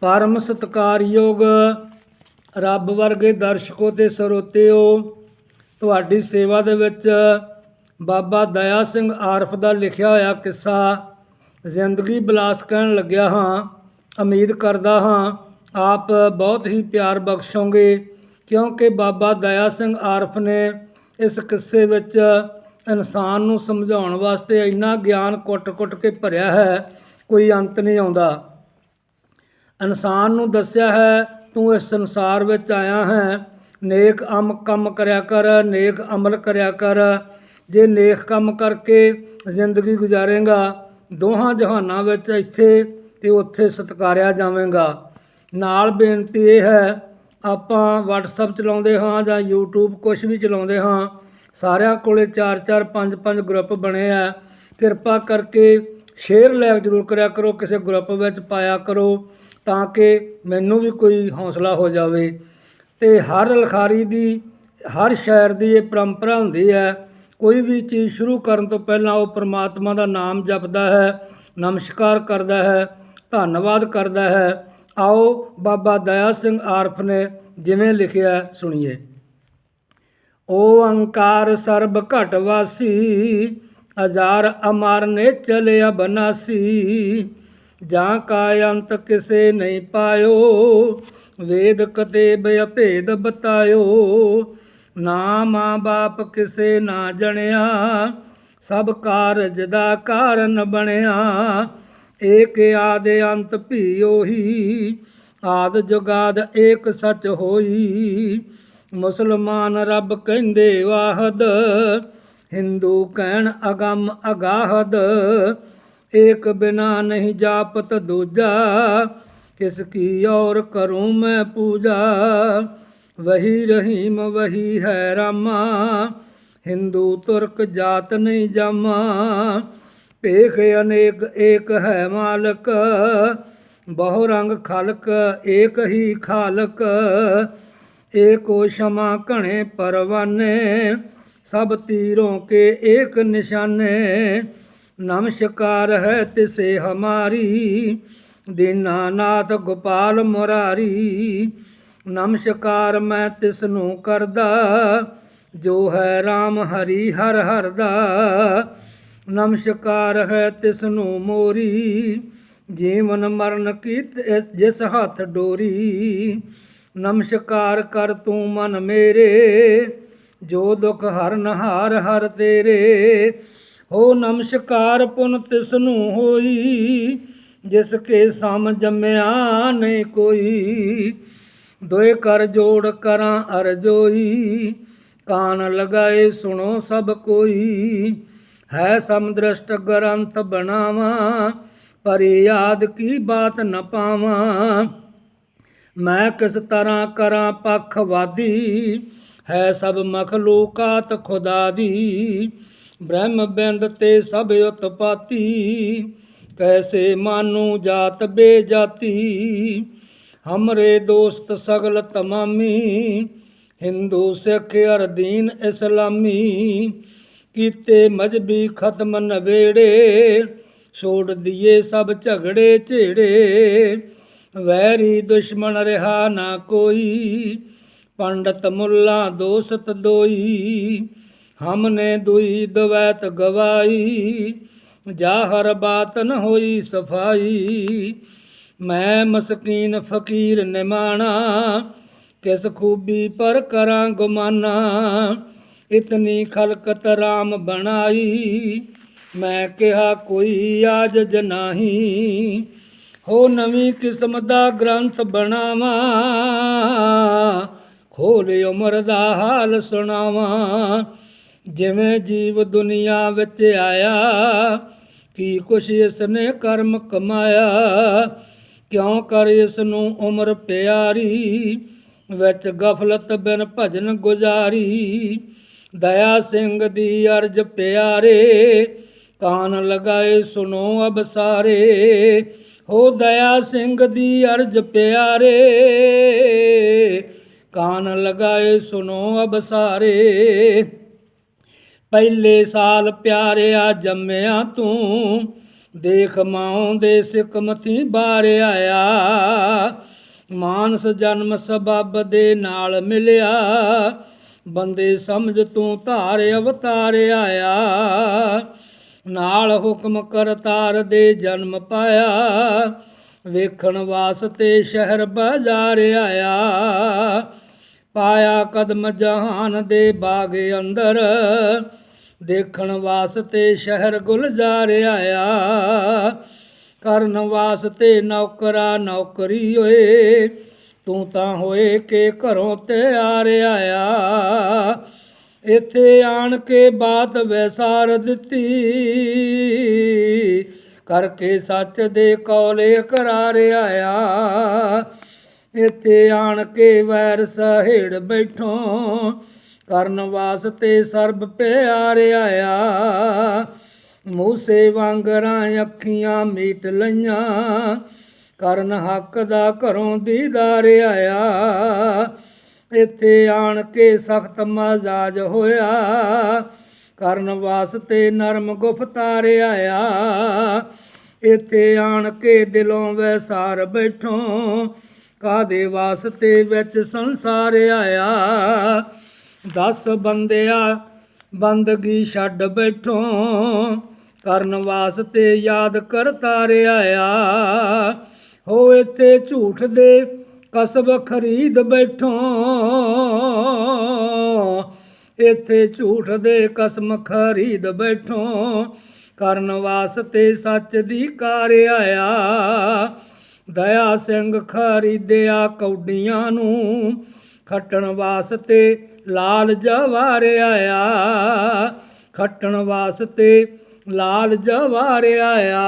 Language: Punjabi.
ਪਰਮ ਸਤਕਾਰਯੋਗ ਰੱਬ ਵਰਗੇ ਦਰਸ਼ਕੋ ਤੇ ਸਰੋਤਿਓ, ਤੁਹਾਡੀ ਸੇਵਾ ਦੇ ਵਿੱਚ ਬਾਬਾ ਦਇਆ ਸਿੰਘ ਆਰਫ ਦਾ ਲਿਖਿਆ ਹੋਇਆ ਕਿੱਸਾ ਜ਼ਿੰਦਗੀ ਬਲਾਸ ਕਹਿਣ ਲੱਗਿਆ ਹਾਂ। ਉਮੀਦ ਕਰਦਾ ਹਾਂ ਆਪ ਬਹੁਤ ਹੀ ਪਿਆਰ ਬਖਸ਼ੋਗੇ, ਕਿਉਂਕਿ ਬਾਬਾ ਦਇਆ ਸਿੰਘ ਆਰਫ ਨੇ ਇਸ ਕਿੱਸੇ ਵਿੱਚ ਇਨਸਾਨ ਨੂੰ ਸਮਝਾਉਣ ਵਾਸਤੇ ਇੰਨਾ ਗਿਆਨ ਕੁੱਟ-ਕੁੱਟ ਕੇ ਭਰਿਆ ਹੈ, ਕੋਈ ਅੰਤ ਨਹੀਂ ਆਉਂਦਾ। ਇਨਸਾਨ ਨੂੰ ਦੱਸਿਆ ਹੈ, ਤੂੰ ਇਸ ਸੰਸਾਰ ਵਿੱਚ ਆਇਆ ਹੈ। ਨੇਕ ਅਮ ਕੰਮ ਕਰਿਆ ਕਰ, ਨੇਕ ਅਮਲ ਕਰਿਆ ਕਰ। ਜੇ ਨੇਕ ਕੰਮ ਕਰਕੇ ਜ਼ਿੰਦਗੀ ਗੁਜ਼ਾਰੇਗਾ, ਦੋਹਾਂ ਜਹਾਨਾਂ ਵਿੱਚ ਇੱਥੇ ਤੇ ਉੱਥੇ ਸਤਕਾਰਿਆ ਜਾਵੇਗਾ। ਨਾਲ ਬੇਨਤੀ ਇਹ ਹੈ, ਆਪਾਂ WhatsApp ਚਲਾਉਂਦੇ ਹਾਂ ਜਾਂ YouTube ਕੁਝ ਵੀ ਚਲਾਉਂਦੇ ਹਾਂ, ਸਾਰਿਆਂ ਕੋਲੇ 4-4 5-5 ਗਰੁੱਪ ਬਣੇ ਆ। ਕਿਰਪਾ ਕਰਕੇ ਸ਼ੇਅਰ ਲਾਇਕ ਜ਼ਰੂਰ ਕਰਿਆ ਕਰੋ, ਕਿਸੇ ਗਰੁੱਪ ਵਿੱਚ ਪਾਇਆ ਕਰੋ। ਤਾਂ ਕਿ ਮੈਨੂੰ ਵੀ ਕੋਈ ਹੌਸਲਾ ਹੋ ਜਾਵੇ। ਅਤੇ ਹਰ ਲਿਖਾਰੀ ਦੀ ਹਰ ਸ਼ਾਇਰ ਦੀ ਇਹ ਪਰੰਪਰਾ ਹੁੰਦੀ ਹੈ ਕੋਈ ਵੀ ਚੀਜ਼ ਸ਼ੁਰੂ ਕਰਨ ਤੋਂ ਪਹਿਲਾਂ ਉਹ ਪਰਮਾਤਮਾ ਦਾ ਨਾਮ ਜਪਦਾ ਹੈ ਨਮਸਕਾਰ ਕਰਦਾ ਹੈ ਧੰਨਵਾਦ ਕਰਦਾ ਹੈ। ਆਓ ਬਾਬਾ ਦਇਆ ਸਿੰਘ ਆਰਫ ਨੇ ਜਿਵੇਂ ਲਿਖਿਆ ਹੈ, ਸੁਣੀਏ ਓੰਕਾਰ ਸਰਬ ਘਟ ਵਾਸੀ ਹਜ਼ਾਰ ਅਮਰ ਨੇ ਚਲਿਆ ਬਨਾਸੀ। ਜਾਂ ਕਾ ਅੰਤ ਕਿਸੇ ਨਹੀਂ ਪਾਇਓ, ਵੇਦ ਕਤੇ ਭੇਦ ਬਤਾਇਓ। ਨਾ ਮਾਂ ਬਾਪ ਕਿਸੇ ਨਾ ਜਣਿਆ, ਸਭ ਕਾਰਜ ਦਾ ਕਾਰਨ ਬਣਿਆ। ਏਕ ਆਦ ਅੰਤ ਭੀ ਉਹੀ ਆਦ ਜੁਗਾਦ ਏਕ ਸਚ ਹੋਈ। ਮੁਸਲਮਾਨ ਰੱਬ ਕਹਿੰਦੇ ਵਾਹਦ, ਹਿੰਦੂ ਕਹਿਣ ਅਗੰਮ ਅਗਾਹਦ। ਏਕ ਬਿਨਾ ਨਹੀਂ ਜਾਪਤ ਦੂਜਾ, ਕਿਸ ਕੀ ਔਰ ਕਰੂੰ ਮੈਂ ਪੂਜਾ? ਵਹੀ ਰਹੀਮ ਵਹੀ ਹੈ ਰਾਮਾ, ਹਿੰਦੂ ਤੁਰਕ ਜਾਤ ਨਹੀਂ ਜਾਮਾ। ਭੇਖ ਅਨੇਕ ਏਕ ਹੈ ਮਾਲਕ, ਬਹੁ ਰੰਗ ਖਲਕ ਏਕ ਹੀ ਖਾਲਕ। ਏਕੋ ਸ਼ਮਾ ਘਣੇ ਪਰਵਾਨੇ, ਸਭ ਤੀਰੋਂ ਕੇ ਏਕ ਨਿਸ਼ਾਨੇ। ਨਮਸਕਾਰ ਹੈ ਤਿਸੇ ਹਮਾਰੀ ਦੀਨਾਨਾਥ ਗੋਪਾਲ ਮੁਰਾਰੀ। ਨਮਸਕਾਰ ਮੈਂ ਤਿਸ ਨੂੰ ਕਰਦਾ, ਜੋ ਹੈ RAM ਹਰੀ ਹਰ ਹਰ ਦਾ। ਨਮਸਕਾਰ ਹੈ ਤਿਸ ਨੂੰ ਮੋਰੀ, ਜੀਵਨ ਮਰਨ ਕੀ ਜਿਸ ਹੱਥ ਡੋਰੀ। ਨਮਸਕਾਰ ਕਰ ਤੂੰ ਮਨ ਮੇਰੇ, ਜੋ ਦੁਖ ਹਰਨ ਹਾਰ ਹਰ ਤੇਰੇ। ਹੋ ਨਮਸਕਾਰ ਪੁਨ ਤਿਸ ਨੂੰ ਹੋਈ, ਜਿਸ ਕੇ ਸਮ ਜੰਮਿਆ ਨਹੀਂ ਕੋਈ। ਦੋਏ ਕਰ ਜੋੜ ਕਰਾਂ ਅਰਜੋਈ ਕਾਨ ਲਗਾਏ ਸੁਣੋ ਸਭ ਕੋਈ। ਹੈ ਸਮਦ੍ਰਿਸ਼ਟ ਗ੍ਰੰਥ ਬਣਾਵਾਂ, ਪਰ ਯਾਦ ਕੀ ਬਾਤ ਨ ਪਾਵਾਂ। ਮੈਂ ਕਿਸ ਤਰ੍ਹਾਂ ਕਰਾਂ ਪੱਖਵਾਦੀ ਹੈ ਸਭ ਮਖਲੂਕਾਤ ਖੁਦਾ ਦੀ। ਬ੍ਰਹਮ ਬਿੰਦ ਤੇ ਸਭ ਉਤਪਾਤੀ, ਕੈਸੇ ਮਾਨੂ ਜਾਤ ਬੇਜਾਤੀ? ਹਮਰੇ ਦੋਸਤ ਸਗਲ ਤਮਾਮੀ, ਹਿੰਦੂ ਸਿੱਖ ਅਰ ਦੀਨ ਇਸਲਾਮੀ। ਕੀਤੇ ਮਜਬੀ ਖਤਮ ਨਵੇੜੇ, ਛੋੜ ਦਿਏ ਸਭ ਝਗੜੇ ਝੇੜੇ। ਵੈਰੀ ਦੁਸ਼ਮਣ ਰਹਾ ਨਾ ਕੋਈ, ਪੰਡਤ ਮੁੱਲਾ ਦੋਸਤ ਦੋਈ। ਹਮਨੇ ਦੁਈ ਦਵੈਤ ਗਵਾਈ ਜਾਹਰ ਬਾਤ ਨ ਹੋਈ ਸਫ਼ਾਈ। ਮੈਂ ਮਸਕੀਨ ਫਕੀਰ ਨਿਮਾਣਾ, ਕਿਸ ਖੂਬੀ ਪਰ ਕਰਾਂ ਗੁਮਾਨਾ। ਇਤਨੀ ਖਲਕਤ ਰਾਮ ਬਣਾਈ, ਮੈਂ ਕਿਹਾ ਕੋਈ ਆਜਜ ਨਹੀਂ। ਹੋ ਨਵੀਂ ਕਿਸਮ ਦਾ ਗ੍ਰੰਥ ਬਣਾਵਾਂ, ਖੋਲ ਉਮਰ ਦਾ ਹਾਲ ਸੁਣਾਵਾਂ। ਜਿਵੇਂ ਜੀਵ ਦੁਨੀਆ ਵਿੱਚ ਆਇਆ, ਕੀ ਕੁਛ ਇਸ ਨੇ ਕਰਮ ਕਮਾਇਆ? ਕਿਉਂ ਕਰ ਇਸ ਨੂੰ ਉਮਰ ਪਿਆਰੀ, ਵਿੱਚ ਗਫਲਤ ਬਿਨ ਭਜਨ ਗੁਜ਼ਾਰੀ? ਦਇਆ ਸਿੰਘ ਦੀ ਅਰਜ ਪਿਆਰੇ, ਕਾਨ ਲਗਾਏ ਸੁਣੋ ਅਬਸਾਰੇ। ਹੋ ਦਇਆ ਸਿੰਘ ਦੀ ਅਰਜ ਪਿਆਰੇ, ਕਾਨ ਲਗਾਏ ਸੁਣੋ ਅਬਸਾਰੇ। ਪਹਿਲੇ ਸਾਲ ਪਿਆਰਿਆ ਜੰਮਿਆ ਤੂੰ, ਦੇਖ ਮਾਉ ਦੇ ਸਿਕਮਤੀ ਬਾਰ ਆਇਆ। ਮਾਨਸ ਜਨਮ ਸਬਬ ਦੇ ਨਾਲ ਮਿਲਿਆ, ਬੰਦੇ ਸਮਝ ਤੂੰ ਧਾਰ ਅਵਤਾਰ ਆਇਆ। ਨਾਲ ਹੁਕਮ ਕਰਤਾਰ ਦੇ ਜਨਮ ਪਾਇਆ, ਵੇਖਣ ਵਾਸਤੇ ਸ਼ਹਿਰ ਬਾਜ਼ਾਰ ਆਇਆ। ਪਾਇਆ ਕਦਮ ਜਹਾਨ ਦੇ ਬਾਗ ਅੰਦਰ। ਦੇਖਣ ਵਾਸਤੇ ਸ਼ਹਿਰ ਗੁਲਜ਼ਾਰ ਆਇਆ ਕਰਨ ਵਾਸਤੇ ਨੌਕਰਾ ਨੌਕਰੀ ਓਏ, ਤੂੰ ਤਾਂ ਹੋਏ ਕੇ ਘਰੋਂ ਤੇ ਆਇਆ ਇੱਥੇ ਆਣ ਕੇ ਬਾਤ ਵੈਸਾਰ ਦਿੱਤੀ। ਕਰਕੇ ਸੱਚ ਦੇ ਕੌਲੇ ਕਰਾਰ ਆਇਆ ਇੱਥੇ ਆਣ ਕੇ ਵੈਰ ਸਹੇੜ ਬੈਠੋ। ਕਰਨ ਵਾਸਤੇ ਸਰਬ ਪਿਆਰ ਆਇਆ ਮੂਸੇ ਵਾਂਗਰਾਂ ਅੱਖੀਆਂ ਮੀਟ ਲਈਆਂ। ਕਰਨ ਹੱਕ ਦਾ ਘਰੋਂ ਦੀਦਾਰ ਆਇਆ ਇੱਥੇ ਆਣ ਕੇ ਸਖਤ ਮਜ਼ਾਜ ਹੋਇਆ। ਕਰਨ ਵਾਸਤੇ ਨਰਮ ਗੁਫਤਾਰ ਆਇਆ ਇੱਥੇ ਆਣ ਕੇ ਦਿਲੋਂ ਵੈਸਾਰ ਬੈਠੋ। ਕਾਦੇ ਵਾਸਤੇ ਵਿੱਚ ਸੰਸਾਰ ਆਇਆ। ਦਸ ਬੰਦਿਆ ਬੰਦਗੀ ਛੱਡ ਬੈਠੋ, ਕਰਨ ਵਾਸਤੇ ਯਾਦ ਕਰਤਾ ਆਇਆ ਹੋ ਇੱਥੇ ਝੂਠ ਦੇ ਕਸਬ ਖਰੀਦ ਬੈਠੋ, ਇੱਥੇ ਝੂਠ ਦੇ ਕਸਮ ਖਰੀਦ ਬੈਠੋ, ਕਰਨ ਵਾਸਤੇ ਸੱਚ ਦੀ ਕਾਰ ਆਇਆ। ਦਇਆ ਸਿੰਘ ਖਰੀਦਿਆ ਕੌਡੀਆਂ ਨੂੰ, ਖੱਟਣ ਵਾਸਤੇ ਲਾਲ ਜਵਾਰ ਆਇਆ ਖੱਟਣ ਵਾਸਤੇ ਲਾਲ ਜਵਾਰ ਆਇਆ